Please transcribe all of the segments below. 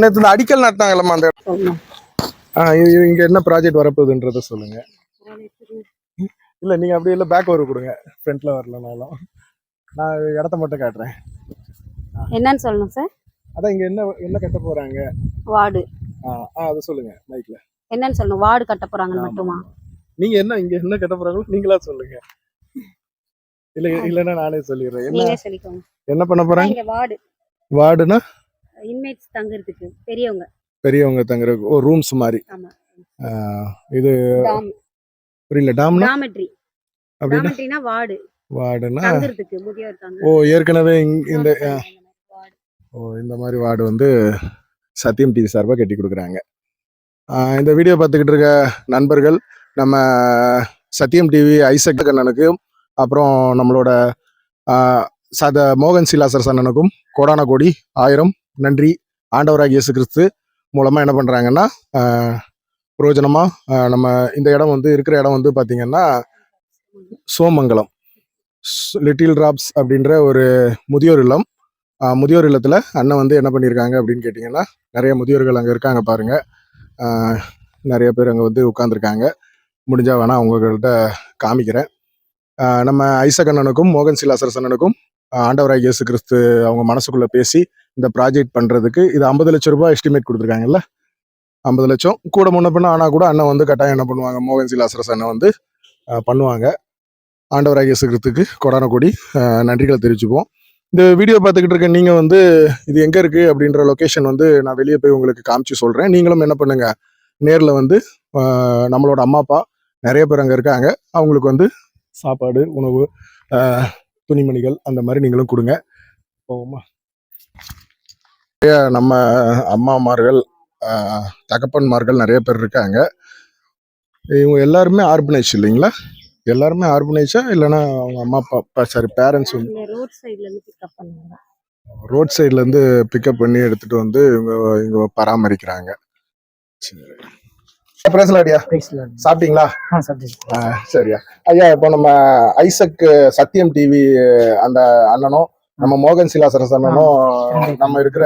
நேற்று இந்த அடிக்கல் நட்டாங்கல்லம்மா அந்த இது இங்க என்ன ப்ராஜெக்ட் வரப்போகுதுன்றத சொல்லுங்க. இல்ல நீங்க அப்படியே இல்ல பேக் வர கொடுங்க. ஃப்ரண்ட்ல வரலனாலும். நான் இடத்த மட்டும் காட்டுறேன். என்னன்னு சொல்லணும் சார் அதான் இங்க என்ன என்ன கட்ட போறாங்க? வார்டு. ஆ ஆ, அதை சொல்லுங்க மைக்ல என்னன்னு சொல்லணும் வார்டு கட்ட போறாங்கன்னு மட்டுமா? நீங்க என்ன இங்க என்ன கட்ட போறாங்களோ நீங்களா சொல்லுங்க. இல்ல இல்லன்னா நானே சொல்லிடுறேன். என்ன நீங்களே என்ன பண்ண போறாங்க? இங்க வார்டு. வார்டுனா? இன்மேட்ஸ் தங்குறதுக்கு பெரியவங்க. பெரியவங்க தங்குற ஓ ரூம்ஸ் மாதிரி. ஆமா. இது புரியல டாம்னா டாமெட்ரி அப்படின்னா? டாமெட்ரினா வார்டு. வார்டுனா? தங்குறதுக்கு முதியோர் ஓ தங்குறதுக்கு ஏற்கனவே இங்க- இந்த ஆ, ஓ இந்த மாதிரி வார்டு வந்து சத்தியம் டிவி சார்பாக கட்டி கொடுக்குறாங்க. இந்த வீடியோ பார்த்துக்கிட்டு இருக்க நண்பர்கள் நம்ம சத்தியம் டிவி ஐசக் அண்ணனுக்கும் அப்புறம் நம்மளோட சத மோகன் சிலாசர் அண்ணனுக்கும் கோடான கோடி ஆயிரம் நன்றி. ஆண்டவராக இயேசு கிறிஸ்து மூலமாக என்ன பண்ணுறாங்கன்னா பிரயோஜனமாக நம்ம இந்த இடம் வந்து இருக்கிற இடம் வந்து பார்த்திங்கன்னா சோமங்கலம். லிட்டில் டிராப்ஸ் அப்படின்ற ஒரு முதியோர் இல்லம். முதியோர் இல்லத்தில் அண்ணன் வந்து என்ன பண்ணியிருக்காங்க அப்படின்னு கேட்டிங்கன்னா நிறைய முதியோர்கள் அங்கே இருக்காங்க பாருங்கள் நிறைய பேர் அங்கே வந்து உட்காந்துருக்காங்க முடிஞ்சால் வேணால் உங்கள்கிட்ட காமிக்கிறேன். நம்ம ஐசக் அண்ணனுக்கும் மோகன் சிலாசரஸ் அண்ணனுக்கும் ஆஹ் ஆண்டவராய் இயேசு கிறிஸ்து அவங்க மனசுக்குள்ள பேசி இந்த ப்ராஜெக்ட் பண்றதுக்கு இது ஐம்பது லட்சம் ரூபாய் எஸ்டிமேட் கொடுத்துருக்காங்கல்ல? ஐம்பது லட்சம். கூட முன்ன பின்ன ஆனால் கூட அண்ணன் வந்து கட்டாயம் என்ன பண்ணுவாங்க? மோகன் சிலாசரஸ் அண்ணன் வந்து பண்ணுவாங்க. ஆண்டவராய் இயேசு கிறிஸ்துக்கு கொடான கொடி நன்றிகளை தெரிவிச்சுப்போம் இந்த வீடியோ பார்த்துக்கிட்டு இருக்க நீங்க வந்து இது எங்க இருக்கு அப்படின்ற லொகேஷன் வந்து நான் வெளியே போய் உங்களுக்கு காமிச்சு சொல்றேன். நீங்களும் என்ன பண்ணுங்க? நேர்ல வந்து நம்மளோட அம்மா அப்பா நிறைய பேர் அங்க இருக்காங்க. அவங்களுக்கு வந்து சாப்பாடு உணவு துணிமணிகள் அந்த மாதிரி நீங்களும் கொடுங்க. போவோமா? நிறைய நம்ம அம்மாமார்கள் தகப்பன்மார்கள் நிறைய பேர் இருக்காங்க. இவங்க எல்லாருமே ஆர்கனைஸ் இல்லைங்களா? எல்லாருமே ஆர்கனைஸா இல்லைன்னா அவங்க அம்மா அப்பா சாரி பேரண்ட்ஸ் வந்து ரோட் சைடுல இருந்து பிக்கப் பண்ணுவாங்க. ரோட் சைட்ல இருந்து பிக்கப் பண்ணி எடுத்துட்டு வந்து இவங்க இவங்க பராமரிக்கிறாங்க. சரி. பேசலாடியா சாப்பிட்டீங்களா? சரியா. ஐயா இப்போ நம்ம ஐசக் சத்தியம் டிவி அந்த அண்ணனும் நம்ம மோகன் சிலாசரஸ் அண்ணனும் நம்ம இருக்கிற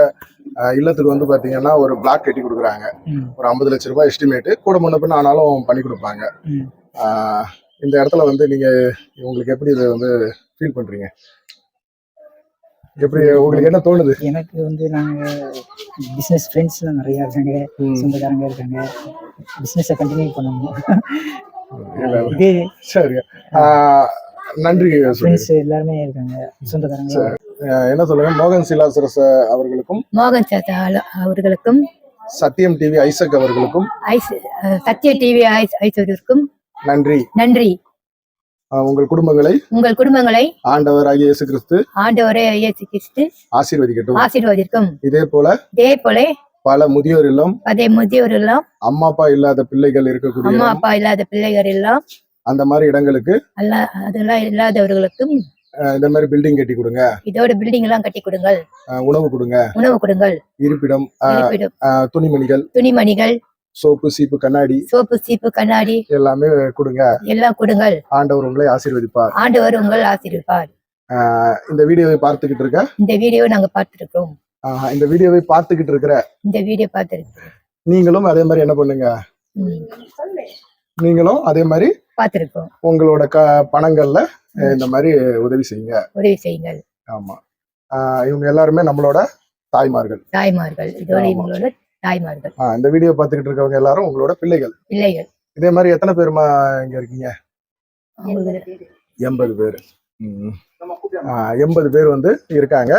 இல்லத்துக்கு வந்து பாத்தீங்கன்னா ஒரு பிளாக் கட்டி கொடுக்குறாங்க. ஒரு ஐம்பது லட்ச ரூபாய் எஸ்டிமேட் கூட முன்ன ஆனாலும் பண்ணி கொடுப்பாங்க. இந்த இடத்துல வந்து நீங்க உங்களுக்கு எப்படி இதை வந்து ஃபீல் பண்றீங்க? எப்படி உங்களுக்கு என்ன தோணுது? எனக்கு வந்து நாங்க பிசினஸ் ஃப்ரெண்ட்ஸ்லாம் நிறைய இருக்காங்க. சொந்தக்காரங்க இருக்காங்க. பிசினஸை கண்டினியூ பண்ணணும். இதே சரி ஆஹ், நன்றி ஃப்ரெண்ட்ஸ் எல்லாருமே இருக்காங்க சொந்தக்காரங்க. என்ன சொல்லுங்க? மோகன் சிலாசரஸ் அவர்களுக்கும் மோகன் அவர்களுக்கும் சத்தியம் டிவி ஐசக் அவர்களுக்கும் சத்ய டிவி ஐஸ்வர்யருக்கும் நன்றி. நன்றி. உங்கள் குடும்பங்களை உங்கள் குடும்பங்களை ஆண்டவராகிய இயேசு கிறிஸ்து ஆண்டவரே இயேசு கிறிஸ்து ஆசீர்வதிக்கட்டும். ஆசீர்வதிக்கும். இதே போல இதே போல பல முதியோர் இல்லம் அதே முதியோர் எல்லாம் அம்மா அப்பா இல்லாத பிள்ளைகள் இருக்கக்கூடிய அம்மா. அப்பா இல்லாத பிள்ளைகள் எல்லாம் அந்த மாதிரி இடங்களுக்கு அல்ல அதெல்லாம் இல்லாதவர்களுக்கும் இந்த மாதிரி பில்டிங் கட்டி கொடுங்க. இதோட பில்டிங் எல்லாம் கட்டி கொடுங்கள். அஹ், உணவு கொடுங்க. உணவு கொடுங்கள். இருப்பிடம் துணிமணிகள் துணிமணிகள் சோப்பு சீப்பு கண்ணாடி சோப்பு சீப்பு கண்ணாடி எல்லாமே கொடுங்க. எல்லாம் கொடுங்கள். ஆண்டவர் உங்களை ஆசீர்வதிப்பார். ஆண்டவர் உங்கள் ஆசீர்வார் அஹ், இந்த வீடியோவை பார்த்துக்கிட்டு இருக்க. இந்த வீடியோ நாங்க பார்த்திருக்கோம் இந்த வீடியோவை பார்த்துக்கிட்டு இருக்கிற இந்த வீடியோ பார்த்திருக்கோம் நீங்களும் அதே மாதிரி என்ன பண்ணுங்க? நீங்களும் அதே மாதிரி பார்த்திருக்கோம். உங்களோட க பணங்கள்ல இந்த மாதிரி உதவி செய்யுங்க. உதவி செய்யுங்கள். ஆமா. இவங்க எல்லாருமே நம்மளோட தாய்மார்கள். தாய்மார்கள். இதோட. இவங்களோட தாய்மார்கள். இந்த வீடியோ பார்த்துக்கிட்டு இருக்கவங்க எல்லாரும் உங்களோட பிள்ளைகள். பிள்ளைகள். இதே மாதிரி எத்தனை பேருமா இங்க இருக்கீங்க? எண்பது பேர். எண்பது பேர் வந்து இருக்காங்க.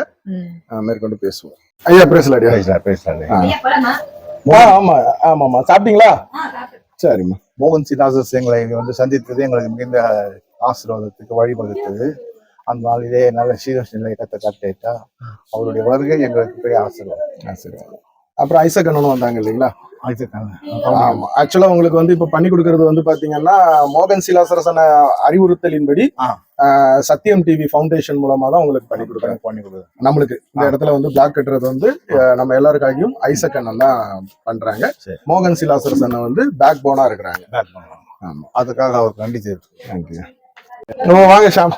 மேற்கொண்டு பேசுவோம். ஐயா பேசலாடியா பேசலாம் பேசலாம். ஆ. ஆ, ஆமா ஆமாமா சாப்பிட்டீங்களா? சரிம்மா. மோகன் சிலாசஸ் எங்களை இங்க வந்து சந்தித்தது எங்களுக்கு மிகுந்த ஆசீர்வாதத்துக்கு வழிவகுத்தது அந்த நாளிலே நல்ல சீரஸ் நிலை கத்த கட்டா அவருடைய வருகை எங்களுக்கு பெரிய ஆசீர்வாதம். ஆ, சரி அப்புறம் ஐசக் அண்ணனும் வந்தாங்க இல்லைங்களா? ஆமா ஆக்சுவலா உங்களுக்கு வந்து இப்ப பண்ணி கொடுக்கறது வந்து பாத்தீங்கன்னா மோகன் சிலாசரசன அறிவுறுத்தலின்படி சத்தியம் டிவி ஃபவுண்டேஷன் மூலமா தான் உங்களுக்கு பண்ணி கொடுக்குறாங்க பண்ணி கொடுக்குது நம்மளுக்கு இந்த இடத்துல வந்து பிளாக் கட்டுறது வந்து நம்ம எல்லாருக்காகவும் ஐசக் அண்ணன் தான் பண்றாங்க. மோகன் சிலாசரஸ் அண்ணன் வந்து பேக் போனா இருக்கிறாங்க. ஆமா. அதுக்காக அவர் கண்டிச்சு தேங்க்யூ வாங்க ஷாம்.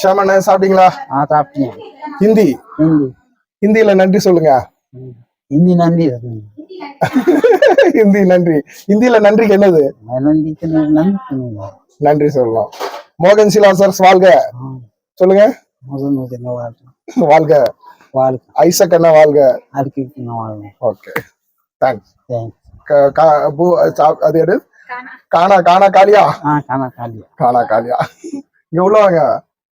ஷாம் அண்ணன் சாப்பிட்டீங்களா? ஆ சாப்பிட்டேன். ஹிந்தி. ஹிந்தியில நன்றி சொல்லுங்க. ஹிந்தி நன்றி. ஹிந்தி நன்றி. ஹிந்தியில நன்றிக்கு என்னது? நன்றி சொல்லலாம். மோகன் சிலா சார் வாழ்க. சொல்லுங்க. வாழ்க? வாழ்க. ஐசக் அண்ணா வாழ்க. ஓகே. தேங்க்ஸ் தேங்க்ஸ் அது எடு. காணா காணா காளியா? காணா காளியா. காணா காளியா. இங்க உள்ள வாங்க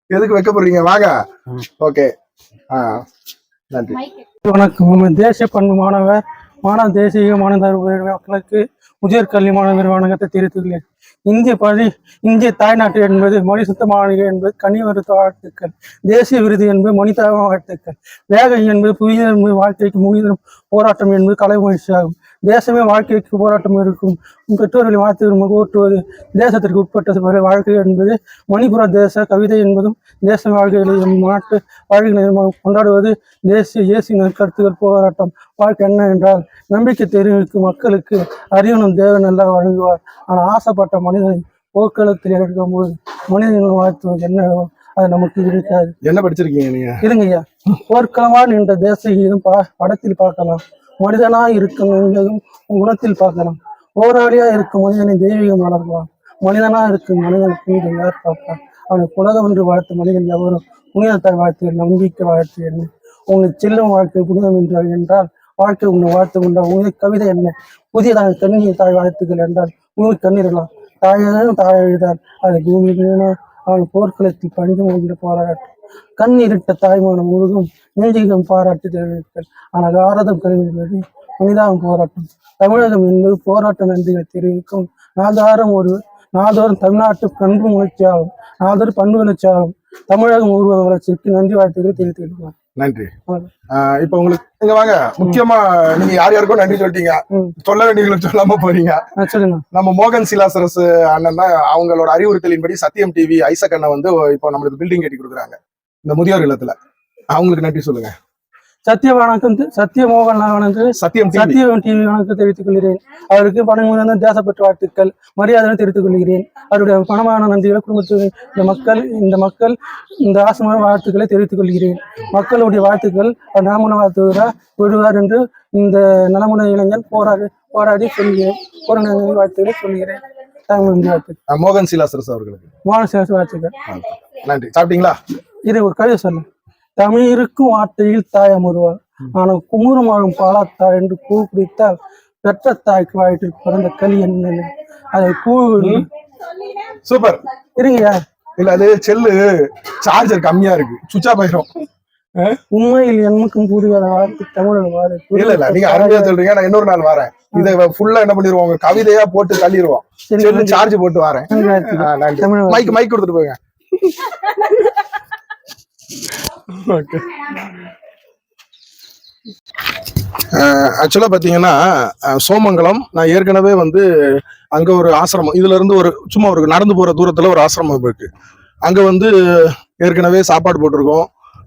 எதுக்கு வைக்க போறீங்க வாங்க ஓகே. ஆ. நன்றி. வணக்கம். தேசிய பண்பு மாணவர் மாணவ தேசிய மாணவர் மக்களுக்கு முதியோர் கல்வி மாணவர் வணக்கத்தை தெரிவித்துள்ளேன். இந்திய பள்ளி இந்திய தாய்நாட்டு என்பது மொழி சுத்த மாளிகை என்பது கனிவருத்த வாழ்த்துக்கள். தேசிய விருது என்பது மனித வாழ்த்துக்கள். வேகம் என்பது புதிய என்பது வாழ்க்கைக்கு முகிதம் போராட்டம் என்பது கலை முயற்சியாகும் தேசமே வாழ்க்கைக்கு போராட்டம் இருக்கும். பெற்றோர்களை வாழ்த்துகள் ஓட்டுவது தேசத்திற்கு உட்பட்ட வாழ்க்கை என்பது மணிப்புர தேச கவிதை என்பதும் தேச வாழ்க்கைகளை நாட்டு வாழ்க்கைகளை கொண்டாடுவது தேசிய இயேசு நற்கருத்துகள் போராட்டம். வாழ்க்கை என்ன என்றால் நம்பிக்கை தெரிவிக்கும் மக்களுக்கு அறிவனும் தேவன் எல்லாம் வழங்குவார். ஆனால் ஆசைப்பட்ட மனிதனை போர்க்களத்தில் இறக்கும்போது மனிதன் வாழ்த்துவது என்னவோ அது நமக்கு இருக்காது. என்ன படிச்சிருக்கீங்க நீங்க? இருங்க ஐயா போர்க்களமா நின்ற தேச கீதம் படத்தில் பார்க்கலாம். மனிதனா இருக்கும் குணத்தில் பார்க்கலாம். போராளியா இருக்கும் மனிதனை தெய்வீகம் வளர்க்கலாம். மனிதனா இருக்கும் மனிதன் புனிதம் யார் பார்ப்பார் அவனை புலகம் என்று வாழ்த்த மனிதன் எவரும் புனிதத்தை வாழ்த்து நம்பிக்கை வாழ்த்து என்ன உங்களை செல்லும் வாழ்க்கை புனிதம் என்றால் என்றால் வாழ்க்கை உன்னை வாழ்த்து கொண்டால் உங்களுக்கு கவிதை என்ன? புதியதாக கண்ணீர் தாய் வாழ்த்துக்கள் என்றால் உங்களுக்கு கண்ணீரலாம். தாயாரும் தாய் எழுதால் அது பூமி அவன் போர்க்களத்தில் பணிந்து கொண்டு போராட்டம் கண்ணீரிட்ட தாய்மானம் முழுதும் நெஞ்சிகம் பாராட்டு தெரிவித்தல். ஆனால் ஆரதம் கருவிவது மனிதாகம் போராட்டம். தமிழகம் என்பது போராட்ட நன்றிகளை தெரிவிக்கும் நாதாரம் ஒரு நாதோறும் தமிழ்நாட்டு பண்பு முயற்சியாகும். நாதோறும் பண்பு வளர்ச்சியாகும். தமிழகம் உருவ வளர்ச்சிக்கு நன்றி வாழ்த்துக்களை தெரிவித்துள்ளார் நன்றி. இப்ப உங்களுக்கு இங்க வாங்க. முக்கியமா நீங்க யார் யாருக்கும் நன்றி சொல்லிட்டீங்க. சொல்ல வேண்டியவங்களுக்கு சொல்லாம போறீங்க. நம்ம மோகன் சிலாசரஸ் அண்ணன் தான் அவங்களோட அறிவுறுத்தலின்படி சத்தியம் டிவி ஐசக் அண்ணன் வந்து இப்போ நம்மளுக்கு பில்டிங் கட்டி கொடுக்குறாங்க. இந்த முதியோர் இல்லத்துல. அவங்களுக்கு நன்றி சொல்லுங்க. சத்திய வணக்கம் சத்திய மோகன் வந்து சத்தியம் டிவி சத்தியம் டிவி வணக்கம் தெரிவித்துக் கொள்கிறேன். அவருக்கு பணமுடன் தேசப்பற்று வாழ்த்துக்கள். மரியாதை தெரிவித்துக் கொள்கிறேன். அவருடைய பணமான நன்றிகளை குடும்பத்தில் இந்த மக்கள் இந்த மக்கள் இந்த ஆசமான வாழ்த்துக்களை தெரிவித்துக் கொள்கிறேன். மக்களுடைய வாழ்த்துக்கள் நலமுன வாழ்த்துகிறார் விடுவார் என்று இந்த நலமுன இளைஞன் போராடி போராடி சொல்கிறேன். போராட வாழ்த்துக்களை சொல்கிறேன். மோகன் சிலாசரஸ் அவர்களுக்கு. மோகன சேஷ வாழ்த்துக்கள். நன்றி. சாப்பிட்டீங்களா? இது ஒரு கவிதை சொல்ல தமிழ் இருக்கும் வார்த்தையில் தாய் அமருவார். ஆனால் குமுறம் வாழும் பாலாத்தாய் என்று கூ பிடித்தால் பெற்ற தாய்க்கு வயிற்றில் பிறந்த களி என்ன அதை கூ சூப்பர். இருங்கய்யா. இல்ல அது செல்லு சார்ஜர் கம்மியா இருக்கு. சுவிட்ச் ஆயிரும். உண்மையில் எண்ணுக்கும் புரியாத வார்த்தை தமிழக வார்த்தை. இல்ல இல்ல நீங்க அருமையா சொல்றீங்க. நான் இன்னொரு நாள் வரேன். இதை ஃபுல்லா என்ன பண்ணிடுவோம் உங்க கவிதையா போட்டு தள்ளிடுவோம் செல்லு. சார்ஜ் போட்டு வரேன். தமிழ். மைக் மைக் கொடுத்துட்டு போங்க. ஓகே ஆக்சுவலாக பார்த்தீங்கன்னா சோமங்கலம் நான் ஏற்கனவே வந்து அங்கே ஒரு ஆசிரமம் இதுலேருந்து ஒரு சும்மா ஒரு நடந்து போகிற தூரத்தில் ஒரு ஆசிரமம் இருக்கு. அங்கே வந்து ஏற்கனவே சாப்பாடு போட்டிருக்கோம்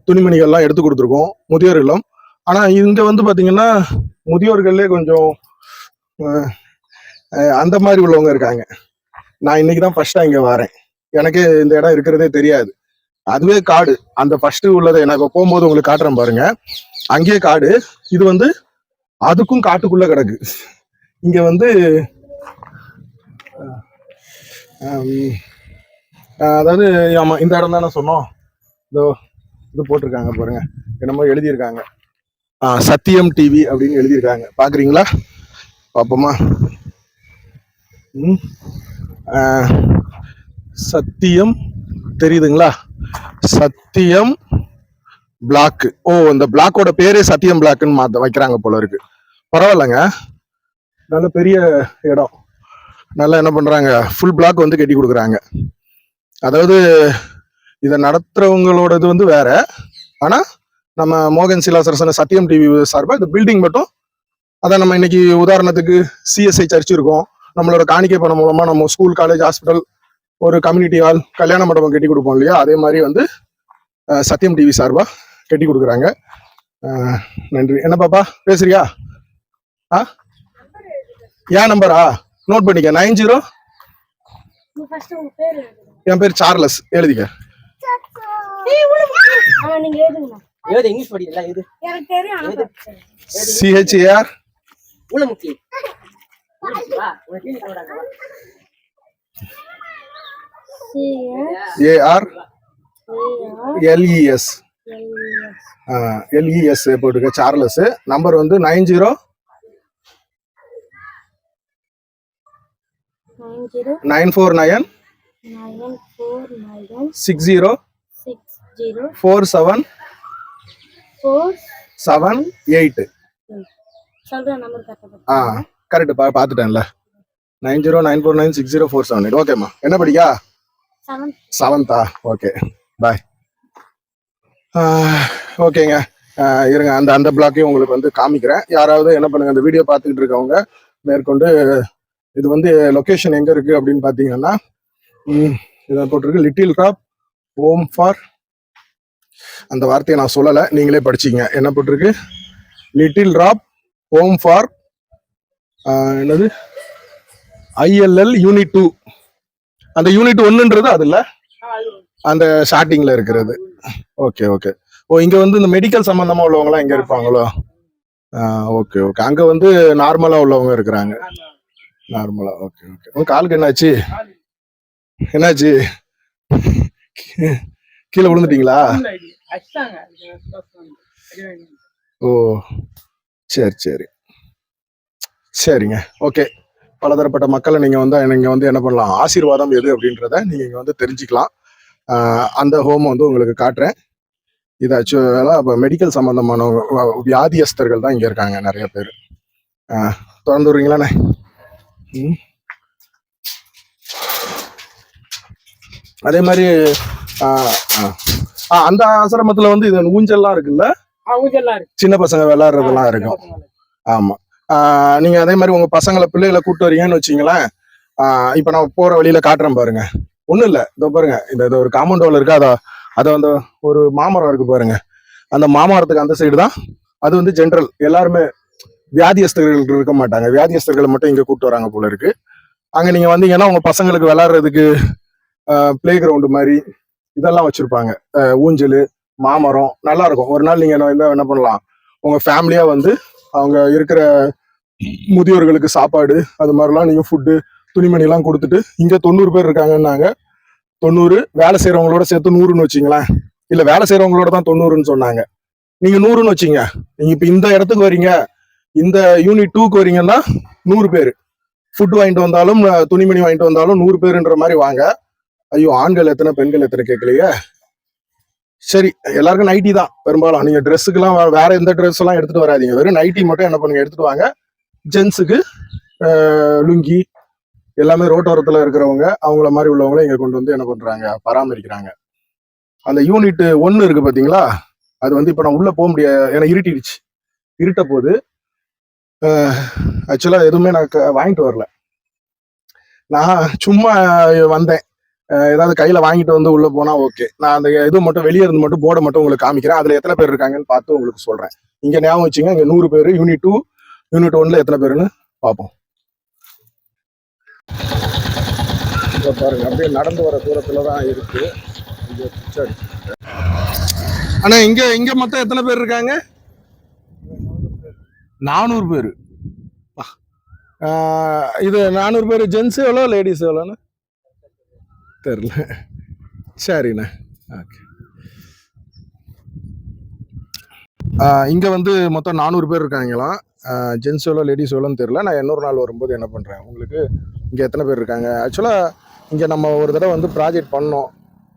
துணிமணிகள்லாம் எடுத்து கொடுத்துருக்கோம் முதியோர் இல்லம். ஆனால் இங்கே வந்து பார்த்தீங்கன்னா முதியோர்கள்லே கொஞ்சம் அந்த மாதிரி உள்ளவங்க இருக்காங்க. நான் இன்னைக்கு தான் ஃபர்ஸ்ட்டாக இங்கே வரேன். எனக்கே இந்த இடம் இருக்கிறதே தெரியாது. அதுவே காடு. அந்த ஃபர்ஸ்ட் உள்ளதை நான் இப்போ போகும்போது உங்களுக்கு காட்டுறேன் பாருங்க. அங்கேயே காடு. இது வந்து அதுக்கும் காட்டுக்குள்ள கிடக்கு. இங்க வந்து அதாவது ஆமா இந்த இடம் தானே சொன்னோம். இதோ இது போட்டிருக்காங்க பாருங்க. என்னமோ எழுதியிருக்காங்க. ஆ, சத்தியம் டிவி அப்படின்னு எழுதியிருக்காங்க. பாக்குறீங்களா? பாப்போமா. சத்தியம் தெரியுதுங்களா? சத்தியம் பிளாக் ஓ இந்த பிளாக்கோட பேரே சத்தியம் பிளாக்னு மாத்த வைக்கிறாங்க போல இருக்கு. பரவாயில்லங்க. நல்ல பெரிய இடம். நல்லா என்ன பண்றாங்க? ஃபுல் பிளாக் வந்து கட்டி கொடுக்குறாங்க. அதாவது இதை நடத்துறவங்களோடது வந்து வேற. ஆனா நம்ம மோகன் சிலாசரசன சத்தியம் டிவி சார்பாக இந்த பில்டிங் மட்டும் அதான் நம்ம இன்னைக்கு உதாரணத்துக்கு சிஎஸ்ஐ சர்ச் நம்மளோட காணிக்கை பணம் மூலமா நம்ம ஸ்கூல் காலேஜ் ஹாஸ்பிட்டல் ஒரு கம்யூனிட்டி ஹால் கல்யாண மண்டபம் கட்டி கொடுப்போம் இல்லையா? அதே மாதிரி வந்து சத்தியம் டிவி சார்பா கட்டி கொடுக்குறாங்க. நன்றி. என்ன பாப்பா? பேசுறியா? ஆ? ஏன் நம்பரா? நோட் பண்ணிக்க. நைன் ஜீரோ ஃபர்ஸ்ட் உங்க பேர் என் பேர் சார்லஸ். எழுதிக்க. சிஹெச்ஏஆர் உள்ள ஏஆர் எல்இஎஸ் எல்இஎஸ் போட்டுருக்க சார்லஸ் நம்பர் வந்து nine zero nine four nine six zero four seven seven eight ஆ கரெக்ட் பா பார்த்துட்டேன்ல. Nine zero nine four nine six zero four seven eight ஓகேம்மா என்ன படிக்கா? செவன்த்தா ஓகே பாய் ஓகேங்க இருங்க. அந்த அந்த பிளாக்கையும் உங்களுக்கு வந்து காமிக்கிறேன். யாராவது என்ன பண்ணுங்க அந்த வீடியோ பார்த்துக்கிட்டு இருக்கவங்க மேற்கொண்டு இது வந்து லொக்கேஷன் எங்க இருக்கு அப்படின்னு பார்த்தீங்கன்னா இதை போட்டிருக்கு. லிட்டில் ராப் ஹோம் ஃபார் அந்த வார்த்தையை நான் சொல்லலை. நீங்களே படிச்சிங்க. என்ன போட்டிருக்கு? லிட்டில் ராப் ஹோம் ஃபார் என்னது? ஐஎல்எல் யூனிட் டூ அந்த யூனிட் ஒன்றுன்றது அது இல்ல? அந்த ஸ்டார்டிங்ல இருக்கிறது. ஓகே ஓகே ஓ இங்க வந்து இந்த மெடிக்கல் சம்பந்தமா உள்ளவங்கலாம் இங்க இருப்பாங்களோ? ஓகே ஓகே அங்க வந்து நார்மலா உள்ளவங்க இருக்கிறாங்க. நார்மலா ஓகே ஓகே உங்க காலுக்கு என்னாச்சு? என்னாச்சு? கீழே விழுந்துட்டீங்களா? ஓ சரி சரி. சரிங்க ஓகே பலதரப்பட்ட மக்களை நீங்க வந்து நீங்க வந்து என்ன பண்ணலாம்? ஆசீர்வாதம் எது அப்படின்றத நீங்க இங்க வந்து தெரிஞ்சுக்கலாம். அந்த ஹோம் வந்து உங்களுக்கு காட்டுறேன். இது ஆக்சுவலாக இப்போ மெடிக்கல் சம்பந்தமானவங்க வ- வியாதியஸ்தர்கள் தான் இங்க இருக்காங்க நிறைய பேர். திறந்து விடுறீங்களாண்ணே. அதே மாதிரி அந்த ஆசிரமத்துல வந்து இது ஊஞ்சல்லாம் இருக்குல்ல? சின்ன பசங்க விளையாடுறதெல்லாம் இருக்கும். ஆமா. நீங்க அதே மாதிரி உங்க பசங்களை பிள்ளைகளை கூட்டு வரீங்கன்னு வச்சீங்களேன். இப்போ இப்ப நான் போற வழியில காட்டுறேன் பாருங்க. ஒண்ணும் இல்ல. இதோ பாருங்க. இந்த இது ஒரு காம்பவுண்ட் வால் இருக்கு. அதோ அதை அந்த ஒரு மாமரம் இருக்கு பாருங்க. அந்த மாமரத்துக்கு அந்த சைடு தான். அது வந்து ஜென்ரல் எல்லாருமே வியாதியஸ்தர்கள் இருக்க மாட்டாங்க. வியாதியஸ்தர்களை மட்டும் இங்க கூட்டு வராங்க போல இருக்கு. அங்க நீங்க வந்தீங்கன்னா உங்க பசங்களுக்கு விளாடுறதுக்கு பிளே கிரவுண்டு மாதிரி இதெல்லாம் வச்சிருப்பாங்க. ஊஞ்சல் மாமரம் நல்லா இருக்கும். ஒரு நாள் நீங்க என்ன என்ன பண்ணலாம்? உங்க ஃபேமிலியா வந்து அவங்க இருக்கிற முதியோர்களுக்கு சாப்பாடு அது மாதிரிலாம் நீங்க ஃபுட்டு துணிமணிலாம் கொடுத்துட்டு இங்கே தொண்ணூறு பேர் இருக்காங்கன்னாங்க. தொண்ணூறு வேலை செய்கிறவங்களோட சேர்த்து நூறுன்னு வச்சிங்களேன். இல்லை வேலை செய்யறவங்களோட தான் தொண்ணூறுன்னு சொன்னாங்க. நீங்க நூறுன்னு வச்சீங்க. நீங்க இப்போ இந்த இடத்துக்கு வரீங்க. இந்த யூனிட் டூக்கு வரீங்கன்னா நூறு பேர். ஃபுட் வாங்கிட்டு வந்தாலும் துணிமணி வாங்கிட்டு வந்தாலும் நூறு பேருன்ற மாதிரி வாங்க. ஐயோ ஆண்கள் எத்தனை பெண்கள் எத்தனை கேட்கலையே. சரி எல்லாருக்கும் நைட்டி தான். பெரும்பாலும் நீங்க ட்ரெஸ்ஸுக்கெல்லாம் வேற எந்த ட்ரெஸ் எல்லாம் எடுத்துட்டு வராதீங்க. வெறும் நைட்டி மட்டும் என்ன பண்ணுங்க எடுத்துட்டு வாங்க. ஜென்ஸுக்கு லுங்கி எல்லாமே ரோட்டோரத்துல இருக்கிறவங்க அவங்கள மாதிரி உள்ளவங்கள இங்க கொண்டு வந்து என்ன பண்றாங்க பராமரிக்கிறாங்க. அந்த யூனிட் ஒன்னு இருக்கு பாத்தீங்களா? அது வந்து இப்ப நான் உள்ள போக முடியாது ஏன்னா இருட்டிடுச்சு. இருட்ட போது ஆக்சுவலா எதுவுமே நான் க- வாங்கிட்டு வரல. நான் சும்மா வந்தேன். ஏதாவது கையில வாங்கிட்டு வந்து உள்ள போனா ஓகே நான் அந்த இது மட்டும் வெளியே இருந்து மட்டும் போர்டை மட்டும் உங்களுக்கு காமிக்கிறேன். அதுல எத்தனை பேர் இருக்காங்கன்னு பார்த்து உங்களுக்கு சொல்றேன். இங்க ஞாபகம் வச்சுங்க இங்க நூறு பேர் யூனிட் டூ யூனிட் ஒன்ல எத்தனை பேருன்னு பார்ப்போம். பாருங்க அப்படியே நடந்து வர தூரத்துல தான் இருக்கு. அண்ணா இங்க இங்க மொத்தம் எத்தனை பேர் இருக்காங்க? நானூறு பேர். இது நானூறு பேர் ஜென்ஸ் எவ்வளோ லேடிஸ் எவ்வளோண்ணா தெரில. சரிண்ணே. ஓகே இங்கே வந்து மொத்தம் நானூறு பேர் இருக்காங்களாம் ஜென்ஸ் எவ்வளோ லேடிஸ் எவ்வளோன்னு தெரில. நான் இன்னொரு நாள் வரும்போது என்ன பண்ணுறேன் உங்களுக்கு இங்கே எத்தனை பேர் இருக்காங்க? ஆக்சுவலாக இங்கே நம்ம ஒரு தடவை வந்து ப்ராஜெக்ட் பண்ணோம்.